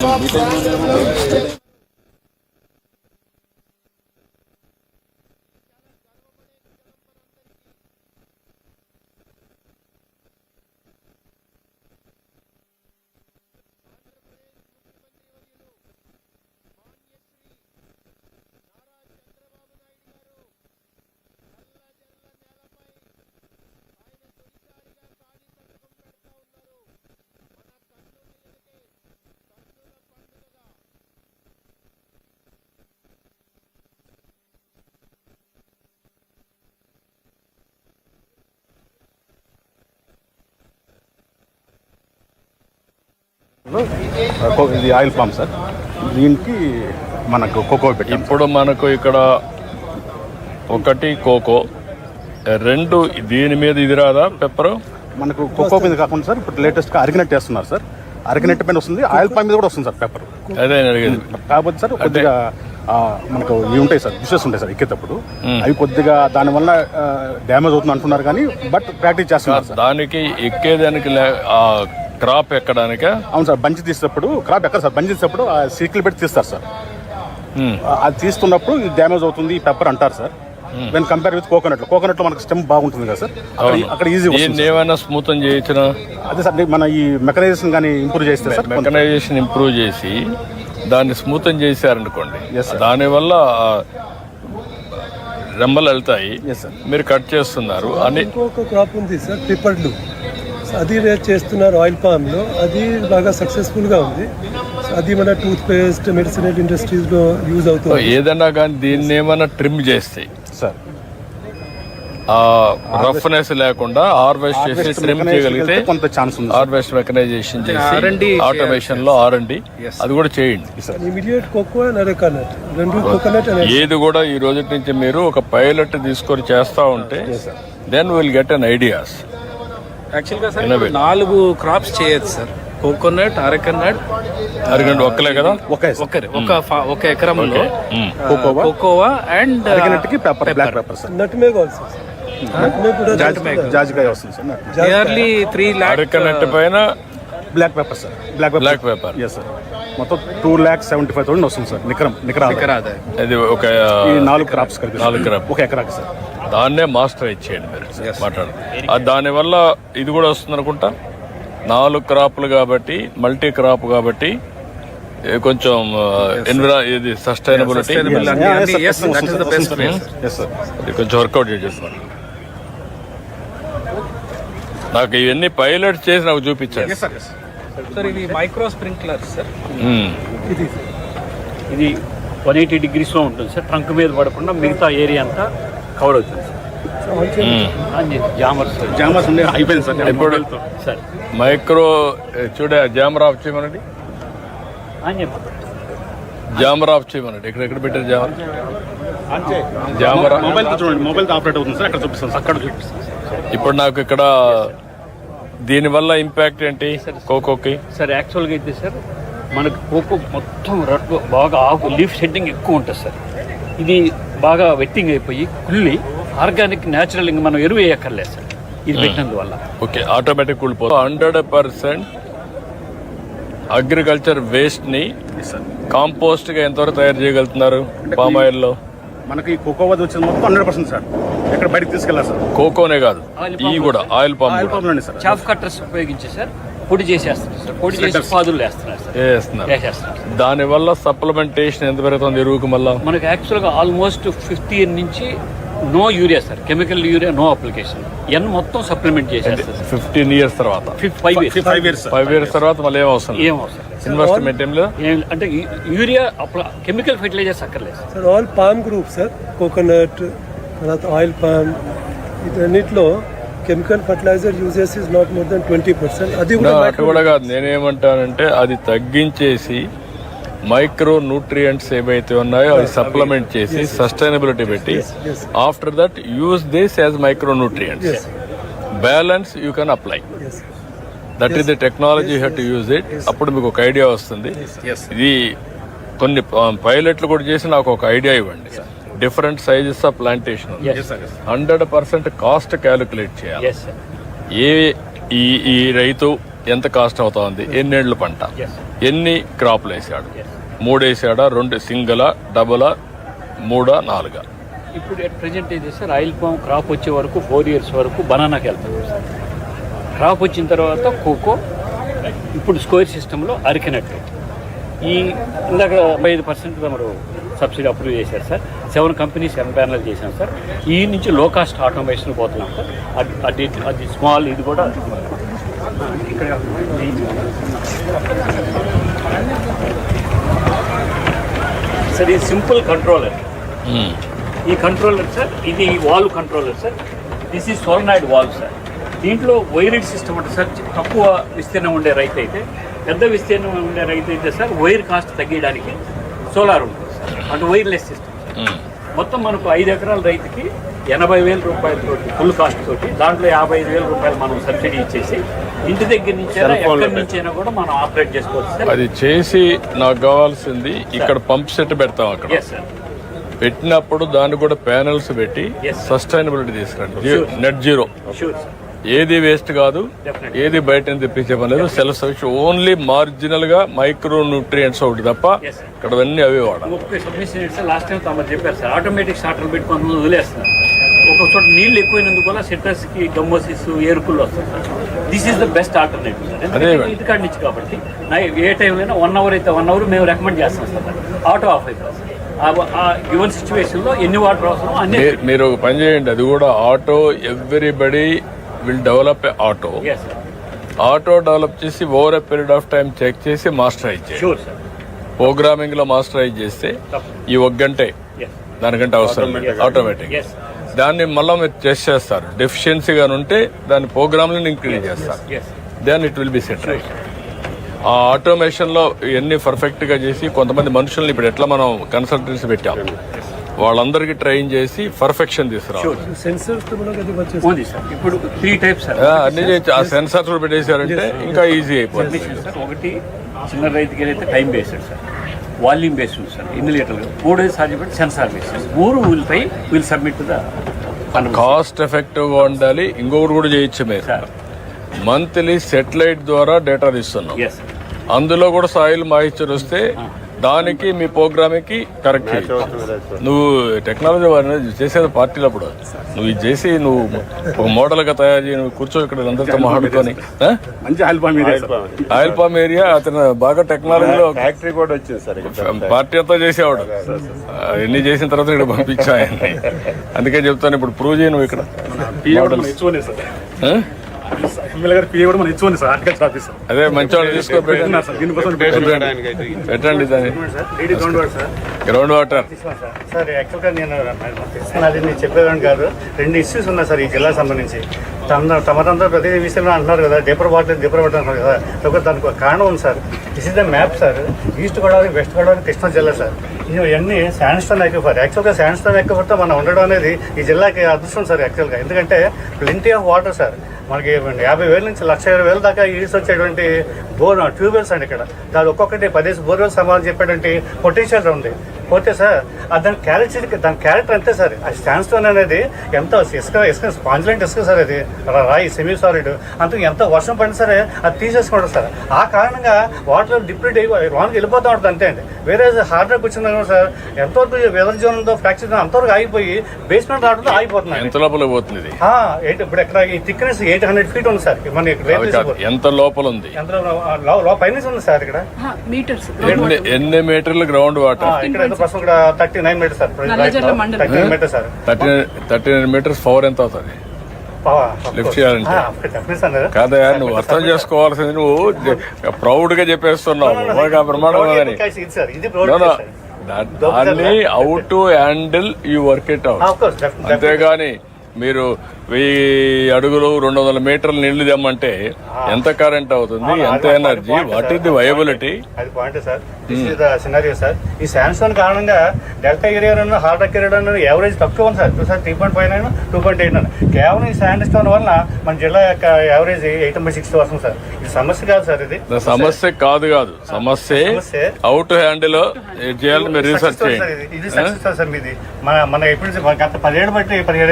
Top 5 ఇది oil palm sir దీనికి మనకు కోకో పెట్టాం. ఇప్పుడు మనకు ఇక్కడ ఒకటి కోకో రెండు దీని మీద ఇది రాదా పెప్పర్ మనకు కోకో మీద కాకుండా సార్ ఇప్పుడు లేటెస్ట్గా అరిగినట్టు వేస్తున్నారు సార్ అరిగినట్టు పైన వస్తుంది ఆయిల్ పామ్ మీద కూడా వస్తుంది సార్ పెప్పర్ అదే అడిగేది. కాకపోతే సార్ కొద్దిగా మనకు ఇవి ఉంటాయి సార్ డిషెస్ ఉంటాయి సార్ ఎక్కేటప్పుడు. అవి కొద్దిగా దానివల్ల డ్యామేజ్ అవుతుంది అంటున్నారు కానీ బట్ ప్రాక్టీస్ చేస్తున్నారు సార్ దానికి ఎక్కేదానికి క్రాప్ ఎక్కడానికా? అవును సార్ బంచి తీసేటప్పుడు క్రాప్ ఎక్కడ సార్? బంచి తీసేటప్పుడు ఆ సీక్లు పెట్టి తీస్తారు సార్. ఆ, అది తీస్తున్నప్పుడు ఇది డ్యామేజ్ అవుతుంది ఈ పెప్పర్ అంటారు sir. When compare with coconut కోకోనట్లో మనకు స్టెమ్ బాగుంటుంది కదా సార్. అక్కడ ఈజీ దీన్ని ఏమైనా స్మూతన్ చేయించిన? అదే సార్ మన ఈ మెకనైజేషన్ కానీ ఇంప్రూవ్ చేస్తే సార్ మెకనైజేషన్ ఇంప్రూవ్ చేసి దాన్ని స్మూతన్ చేశారనుకోండి. దానివల్ల రెమ్మలు వెళ్తాయి. Yes, sir. మీరు కట్ చేస్తున్నారు అని ఇంకొక క్రాప్ ఉంది సార్ పిప్పర్లు అది రేట్ చేస్తున్నారు ఆయిల్ పామ్లో అది బాగా సక్సెస్ఫుల్గా ఉంది. అది మన టూత్ పేస్ట్ మెడిసినల్ ఇండస్ట్రీస్లో యూజ్ అవుతుంది ఏదైనా కానీ దీన్ని ఏమైనా ట్రిమ్ చేస్తే సార్. ఆ రఫ్నెస్ లేకుండా హార్వెస్ట్ చేసి ట్రిమ్ చేయగలిగితే కొంత ఛాన్స్ ఉంది. హార్వెస్ట్ మెకనైజేషన్ చేసి ఆటోమేషన్లో ఆర్ అండి అది కూడా చేయండి. ఇమీడియట్ కోకో రెండు కోకోనట్ ఏది కూడా ఈ రోజు నుంచి మీరు ఒక పైలట్ తీసుకొని చేస్తా ఉంటే then will get an ideas యాక్చువల్గా సార్ నాలుగు క్రాప్స్ చేయొచ్చు సార్. కోకోనట్ అరకనట్ అరగంట ఒక్కలే కదా? సార్. ఒకరి ఒక ఫా- ఒక ఎకరంలో. Cocoa cocoa and అరిగినట్టుకి pepper black pepper sir nutmeg also. జాజికాయ వస్తుంది sir nearly three lakh arecanut పైన black pepper sir black pepper black paper yes sir మొత్తం two lakh seventy five thousand వస్తుంది సార్ నికరం నికరా అది ఒక ఈ నాలుగు క్రాప్స్ కలిపి నాలుగు crop. ఒక ఎకరాకి సార్ దాన్నే మాస్టర్ ఇచ్చేయండి మీరు. మాట్లాడు అది దానివల్ల ఇది కూడా వస్తుంది అనుకుంటా? నాలుగు క్రాప్లు కాబట్టి మల్టీ క్రాప్ కాబట్టి కొంచెం ఎన్విరా ఇది సస్టైనబిలిటీ ఇది కొంచెం వర్కౌట్ చేసేస్తున్నారు నాకు ఇవన్నీ పైలట్ చేసి నాకు చూపించండి. సార్ ఇది మైక్రో స్ప్రింక్లర్ సార్ మ్మ్. ఇది వన్ ఎయిటీ డిగ్రీస్లో ఉంటుంది సార్ ట్రంక్ మీద పడకుండా మిగతా ఏరియా అంతా కవర్ అవుతుంది. సార్ జామర్స్ అయిపోయింది సార్. ఇప్పుడు సార్. మైక్రో చూడే జామర్ ఆఫ్ చేయమనండి. జామర్ ఆఫ్ చేయమనండి. ఇక్కడ ఎక్కడ పెట్టారు జామర్? జామర్? మొబైల్ చూడండి మొబైల్ ఆపరేట్ అవుతుంది సార్ అక్కడ చూపిస్తాను అక్కడ చూపిస్తాను ఇప్పుడు నాకు ఇక్కడ దీనివల్ల ఇంపాక్ట్ ఏంటి కోకోకి? సార్ యాక్చువల్గా అయితే సార్ మనకు కోకో మొత్తం రట్ బాగా ఆకు లీఫ్ షెడ్డింగ్ ఎక్కువ ఉంటుంది సార్. ఇది బాగా వెట్టింగ్ అయిపోయి కుళ్ళి ఆర్గానిక్ న్యాచురల్ ఇంకా మనం ఎరువు వేయక్కర్లేదు సార్. ఇది పెట్టినందువల్ల. ఓకే ఆటోమేటిక్ కూలిపోతుంది. హండ్రెడ్ పర్సెంట్ అగ్రికల్చర్ వేస్ట్ని కాంపోస్ట్గా ఎంతవరకు తయారు చేయగలుగుతున్నారు పామ్ ఆయిల్లో మనకి కోకోవా వచ్చింది మొత్తం హండ్రెడ్ పర్సెంట్ సార్. ఎక్కడ బయటకు తీసుకెళ్ళాలి సార్. కోకోనే కాదు ఈ కూడా ఆయిల్ పామ్ ఆయిల్ అండి సార్. చాఫ్ కట్టర్స్ ఉపయోగించి సార్. పొడి చేసేస్తున్నారు సార్. పొడి చేసి పాదులు వేస్తున్నారు సార్. వేస్తున్నారు. వేసేస్తున్నారు. దానివల్ల సప్లిమెంటేషన్ ఎంత పెరుగుతుంది ఎరువుకి మళ్ళా? మనకు యాక్చువల్గా ఆల్మోస్ట్ ఫిఫ్టీ ఇయర్ నుంచి no urea sir. Chemical urea no application ఎన్ మొత్తం సప్లిమెంట్ చేసేస్తారు ఫిఫ్టీన్ ఇయర్స్ తర్వాత. Five years five years sir five years తర్వాత మళ్ళీ ఏం అవసరం ఏం అవసరం లేదు. ఇన్వెస్ట్మెంట్ ఏం లేదా. అంటే యూరియా కెమికల్ ఫెర్టిలైజర్స్ అక్కర్లేదు sir. All palm group sir coconut తర్వాత ఆయిల్ పామ్ వీటన్నిటిలో chemical fertiliser uses is not more than twenty percent అది కూడా అటు కూడా కాదు. నేనేమంటానంటే అది తగ్గించేసి మైక్రో న్యూట్రియంట్స్ ఏవైతే ఉన్నాయో అది సప్లిమెంట్ చేసి సస్టైనబిలిటీ పెట్టి. After that use this as micro nutrients. Balance you can apply. That is the technology had to use it. అప్పుడు మీకు ఒక ఐడియా వస్తుంది. ఇది కొన్ని పైలట్లు కూడా చేసి నాకు ఒక ఐడియా ఇవ్వండి. Different sizes of plantation hundred percent cost calculate చేయాలి. ఏ ఈ ఈ రైతు ఎంత కాస్ట్ అవుతోంది? ఎన్నేళ్ళు పంట? ఎన్ని క్రాప్లు వేసాడు? మూడు వేసాడా రెండు సింగిలా డబులా మూడా నాలుగా? ఇప్పుడు ఎట్ ప్రజెంట్ అయితే సార్ ఆయిల్ పామ్ క్రాప్ వచ్చే వరకు ఫోర్ ఇయర్స్ వరకు బనానాకి వెళ్తాం సార్ క్రాప్ వచ్చిన తర్వాత కోకో ఇప్పుడు స్కోర్ సిస్టంలో అరికినట్టు. ఈ ఇందాక ఐదు పర్సెంట్ తమరు సబ్సిడీ అప్రూవ్ చేశారు sir. Seven companies seven panel చేశాం సార్. ఈ నుంచి లో కాస్ట్ ఆటోమేషన్ పోతున్నాం సార్. అది అది స్మాల్ ఇది కూడా ఇక్కడ సార్ ఇది సింపుల్ కంట్రోలర్ మ్మ్. ఈ కంట్రోలర్ సార్ ఇది valve controller sir. This is solenoid valve sir. దీంట్లో వైర్డ్ సిస్టమ్ ఉంటుంది సార్. తక్కువ విస్తీర్ణం ఉండే రైతు అయితే పెద్ద విస్తీర్ణం ఉండే రైతు అయితే సార్ వైర్ కాస్ట్ తగ్గడానికి సోలార్ ఉంటుంది. అంటే వైర్లెస్ సిస్టమ్. మొత్తం మనకు ఐదు ఎకరాల రైతుకి ఎనభై వేల రూపాయలతో ఫుల్ కాస్ట్ తోటి దాంట్లో యాభై ఐదు వేల రూపాయలు మనం సబ్సిడీ ఇచ్చేసి ఇంటి దగ్గర నుంచైనా ఎక్కడి నుంచైనా కూడా మనం ఆపరేట్ చేసుకోవచ్చు అది చేసి నాకు కావాల్సింది ఇక్కడ పంప్ సెట్ పెడతాం అక్కడ. ఎస్ సార్ పెట్టినప్పుడు దాన్ని కూడా ప్యానల్స్ పెట్టి. సస్టైనబిలిటీ తీసుకురండి. నెట్ జీరో షూర్ సార్ ఏది వేస్ట్ కాదు. ఏది బయట తెప్పించే పని లేదు. సెల్ఫ్ సఫిషియెంట్ ఓన్లీ మార్జినల్గా మైక్రో న్యూట్రియంట్స్ ఒకటి తప్ప. ఇక్కడ అన్ని అవే వాడాలి. లాస్ట్ టైం తమరు చెప్పారు సార్ ఆటోమేటిక్ స్టార్టర్ పెట్టి కొంతమంది వదిలేస్తున్నారు. ఒక చోట నీళ్ళు ఎక్కువైనందువల్ల సిట్రస్కి గమ్మోసిస్ ఏరుకులు వస్తుంది sir this is the best alternative నుంచి కాబట్టి ఏ టైంలో వన్ అవర్ అయితే వన్ అవర్ మేము రికమెండ్ చేస్తాం సార్ ఆటో ఆఫ్ అయిపోతుంది గివెన్ ఎన్ని వాటర్ అవసరం అన్ని మీ- మీరు ఒక పని చేయండి అది కూడా auto everybody will develop a auto auto develop చేసి over a period of time check చేసి మాస్టరైజ్ చేయండి షూర్ సార్ ప్రోగ్రామింగ్లో మాస్టరైజ్ చేస్తే ఈ ఒక గంటే దానికంటే అవసరం ఆటోమేటిక్ దాన్ని మళ్ళీ మీరు టెస్ట్ చేస్తారు. డెఫిషియన్సీ గాని ఉంటే దాని ప్రోగ్రామ్ ఇంక్రీజ్ చేస్తారు. Then it will be set right ఆ ఆటోమేషన్లో ఇవన్నీ పర్ఫెక్ట్గా చేసి కొంతమంది మనుషుల్ని ఇప్పుడు ఎట్లా మనం కన్సల్టెన్సీ పెట్టాం? వాళ్ళందరికీ ట్రైన్ చేసి పర్ఫెక్షన్ తీసుకురావాలి. ఇప్పుడు త్రీ టైప్స్ అన్ని చేయొచ్చు. ఆ సెన్సార్స్ పెట్టేశారంటే ఇంకా ఈజీ అయిపోతుంది. సార్ ఒకటి చిన్న రైతుకి అయితే time based sir. Volume based ఉంది సార్. ఎన్ని లీటర్లు? మూడేది సాధ్యపడి సెన్సార్ బేస్డ్ మూడు విల్ పై విల్ సబ్మిట్ ద కాస్ట్ ఎఫెక్టివ్గా ఉండాలి. ఇంకొకటి కూడా చేయొచ్చు మీరు. సార్. మంత్లీ సెటిలైట్ ద్వారా డేటా తీస్తున్నాం. ఎస్ అందులో కూడా సాయిల్ మాయిశ్చర్ వస్తే దానికి మీ ప్రోగ్రామింగ్కి కరెక్ట్ నువ్వు టెక్నాలజీ వారిని చేసేది పార్టీలు అప్పుడు నువ్వు ఇది చేసి నువ్వు ఒక మోడల్గా తయారు చేయి నువ్వు కూర్చో ఇక్కడ అందరితో మాట్లాడుకొని. Oil palm area sir. Oil palm area అతను బాగా టెక్నాలజీలో ఫ్యాక్టరీ కూడా వచ్చింది సార్ పార్టీ అంతా చేసేవాడు. ఎన్ని చేసిన తర్వాత ఇక్కడ పంపించా అందుకే చెప్తాను ఇప్పుడు ప్రూవ్ చేయి నువ్వు ఇక్కడ. ఎమ్మెల్యే గారు పిఏ కూడా మన హెచ్ఓనే సార్ ఆర్టికల్చర్ ఆఫీసర్ అదే మంచివాడు తీసుకో పెట్టండి. పెట్టున్నారు సార్ దీనికోసం పెట్టండి పెట్టండి. దాన్ని. Ground water sir ground water sir. యాక్చువల్గా నేను తెలుసుకున్నది నేను చెప్పేవాడిని కాదు. రెండు ఇష్యూస్ ఉన్నాయి సార్ ఈ జిల్లాకు సంబంధించి. తమ తమరంతా ప్రతి విషయంలో అంటున్నారు కదా డీపర్ వాటర్ డీపర్ వాటర్ అంటున్నారు కదా. దానికి ఒక కారణం ఉంది sir. This is the map sir. East Godavari west Godavari Krishna జిల్లా సార్. ఇవన్నీ శాండ్స్టోన్ ఎక్విఫర్ యాక్చువల్గా శాండ్స్టోన్ ఎక్విఫర్తో మనం ఉండడం అనేది ఈ జిల్లాకి అదృష్టం సార్ యాక్చువల్గా ఎందుకంటే ప్లింటీ ఆఫ్ వాటర్ సార్. మనకి యాభై వేల నుంచి లక్ష ఇరవై వేల దాకా ఈడ్స్ వచ్చేటువంటి బోర్ ట్యూబ్వెల్స్ అండి ఇక్కడ. దాని ఒక్కొక్కటి పదేసి బోర్వెల్స్ సమాధానం చెప్పేటువంటి పొటెన్షియల్ ఉంది. పోతే సార్ దాని క్యారెక్టర్ దాని క్యారెక్టర్ అంతే సార్. ఆ స్టాన్స్టోన్ అనేది ఎంత ఇసుక ఇసుక స్పాంజిలెంట్ ఇసుక సార్ అది. రాయి సెమీ సాలిడ్ అంత ఎంత వర్షం పడిన సరే అది తీసేసుకోవడం సార్. ఆ కారణంగా వాటర్ డిప్లీట్ అయ్యి లోనికి వెళ్ళిపోతూ ఉంటుంది అంతే అండి. వేరే హార్డ్ డ్రాక్ వచ్చిందనుకో సార్. ఎంతవరకు వెదర్ జోన్ ఉందో ఫ్రాక్చర్ అంతవరకు ఆగిపోయి బేస్మెంట్ రావడంతో ఆగిపోతుంది ఎంత లోపల పోతుంది ఇది? ఇప్పుడు ఎక్కడ ఈ థిక్నెస్ ఎయిట్ హండ్రెడ్ ఫీట్ ఉంది సార్. మన ఎంత లోపల ఉంది? ఎంత పైన ఉంది సార్ ఇక్కడ. మీటర్స్ ఎన్ని ఎన్ని మీటర్లు గ్రౌండ్ వాటర్ ఇక్కడ ఎంత ప్రస్తుతం ఇక్కడ thirty nine meter sir. Thirty nine meter sir. Thirty thirty nine meters power ఎంత అవుతుంది? Lift చేయాలంటే? Definite sir. కాదా నువ్వు అర్థం చేసుకోవాల్సింది నువ్వు ప్రౌడ్గా చెప్పేస్తున్నావు. ప్రమాణం దాన్ని how to handle you work it out అంతేగాని మీరు వెయ్యి అడుగులు రెండు వందల మీటర్లు నీళ్ళు తెమ్మంటే ఎంత కరెంట్ అవుతుంది? ఎంత energy what is the viability అది point sir is scenario sir ఈ శాంసంగ్ కారణంగా delta area rock area average తక్కువ ఉంది sir sir three point five nine two point eight nine కేవలం ఈ శాండ్ స్టోన్ వల్ల మన జిల్లా యొక్క యావరేజ్ ఎయిట్ బై సిక్స్ వస్తుంది సార్ ఇది సమస్య కాదు సార్ ఇది. సమస్య కాదు కాదు. సమస్య సమస్య. హౌ టు హ్యాండిల్ చేయాలని మీరు రీసెర్చ్ చేయండి. ఇది. సక్సెస్ సార్ మీది. మన మన ఎప్పుడు గత పదిహేడు బట్టి పదిహేడు